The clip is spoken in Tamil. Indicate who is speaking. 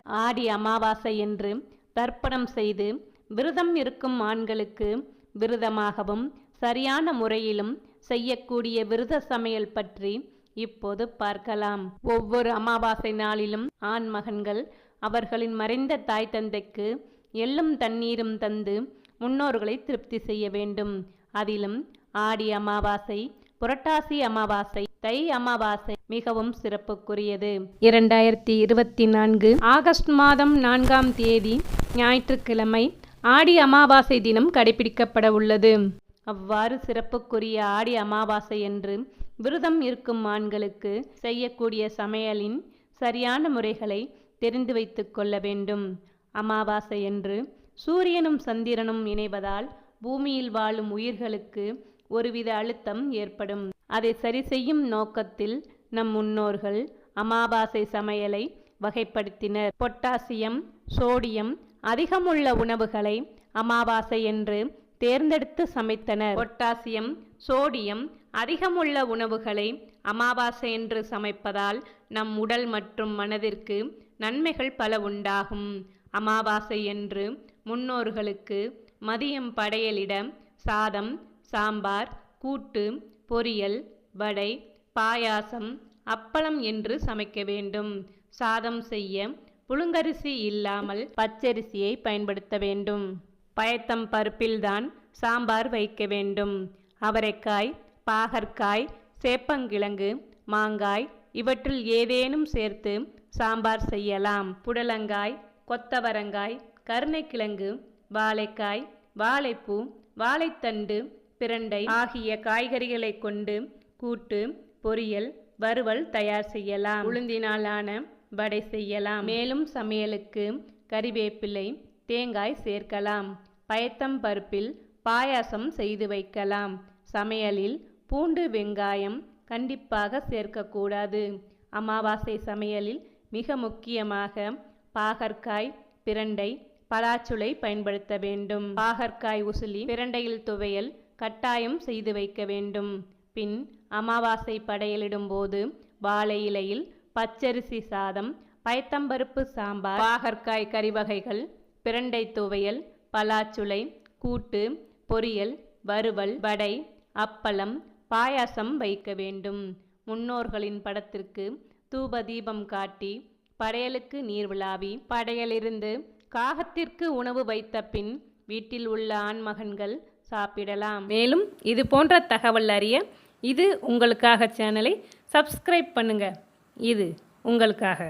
Speaker 1: ஆடி அமாவாசை என்று தர்ப்பணம் செய்து விரதம் இருக்கும் ஆண்களுக்கு விரதமாகவும் சரியான முறையிலும் செய்யக்கூடிய விரத சமையல் பற்றி இப்போது பார்க்கலாம். ஒவ்வொரு அமாவாசை நாளிலும் ஆண் மகன்கள் அவர்களின் மறைந்த தாய் தந்தைக்கு எள்ளும் தண்ணீரும் தந்து முன்னோர்களை திருப்தி செய்ய வேண்டும். அதிலும் ஆடி அமாவாசை புரட்டாசி அமாவாசை தை அமாவாசை மிகவும் சிறப்புக்குரியது. இரண்டாயிரத்தி இருபத்தி நான்கு ஆகஸ்ட் மாதம் நான்காம் தேதி ஞாயிற்றுக்கிழமை ஆடி அமாவாசை தினம் கடைபிடிக்கப்பட உள்ளது. அவ்வாறு சிறப்புக்குரிய ஆடி அமாவாசை என்று விரதம் இருக்கும் ஆண்களுக்கு செய்யக்கூடிய சமையலின் சரியான முறைகளை தெரிந்து வைத்துக் கொள்ள வேண்டும். அமாவாசை என்று சூரியனும் சந்திரனும் இணைவதால் பூமியில் வாழும் உயிர்களுக்கு ஒருவித அழுத்தம் ஏற்படும். அதை சரி செய்யும் நோக்கத்தில் நம் முன்னோர்கள் அமாவாசை சமையலை வகைப்படுத்தினர். பொட்டாசியம் சோடியம் அதிகமுள்ள உணவுகளை அமாவாசை என்று தேர்ந்தெடுத்து சமைத்தனர். பொட்டாசியம் சோடியம் அதிகமுள்ள உணவுகளை அமாவாசை என்று சமைப்பதால் நம் உடல் மற்றும் மனதிற்கு நன்மைகள் பல உண்டாகும். அமாவாசை என்று முன்னோர்களுக்கு மதியம் படையலிட சாதம் சாம்பார் கூட்டு பொரியல் வடை பாயாசம் அப்பளம் என்று சமைக்க வேண்டும். சாதம் செய்ய புழுங்கரிசி இல்லாமல் பச்சரிசியை பயன்படுத்த வேண்டும். பயத்தம் பருப்பில்தான் சாம்பார் வைக்க வேண்டும். அவரைக்காய் பாகற்காய் சேப்பங்கிழங்கு மாங்காய் இவற்றில் ஏதேனும் சேர்த்து சாம்பார் செய்யலாம். புடலங்காய் கொத்தவரங்காய் கருணைக்கிழங்கு வாழைக்காய் வாழைப்பூ வாழைத்தண்டு பிரண்டை ஆகிய காய்கறிகளை கொண்டு கூட்டு பொரியல் வறுவல் தயார் செய்யலாம். உளுந்தினாலான வடை செய்யலாம். மேலும் சமையலுக்கு கறிவேப்பிலை தேங்காய் சேர்க்கலாம். பயத்தம் பருப்பில் பாயாசம் செய்து வைக்கலாம். சமையலில் பூண்டு வெங்காயம் கண்டிப்பாக சேர்க்கக்கூடாது. அமாவாசை சமையலில் மிக முக்கியமாக பாகற்காய் பிரண்டை பலாச்சுளை பயன்படுத்த வேண்டும். பாகற்காய் உசிலி பிரண்டையில் துவையல் கட்டாயம் செய்து வைக்க வேண்டும். பின் அமாவாசை படையலிடும்போது வாழை இலையில் பச்சரிசி சாதம் பயத்தம்பருப்பு சாம்பார் பாகற்காய் கறிவகைகள் பிரண்டை துவையல் பலாச்சுளை கூட்டு பொரியல் வறுவல் வடை அப்பளம் பாயாசம் வைக்க வேண்டும். முன்னோர்களின் படத்திற்கு தூப தீபம் காட்டி படையலுக்கு நீர் விழாவி. படையலிருந்து காகத்திற்கு உணவு வைத்த பின் வீட்டில் உள்ள ஆண்மகன்கள் சாப்பிடலாம். மேலும் இது போன்ற தகவல் அறிய இது உங்களுக்காக சேனலை சப்ஸ்கிரைப் பண்ணுங்கள் இது உங்களுக்காக.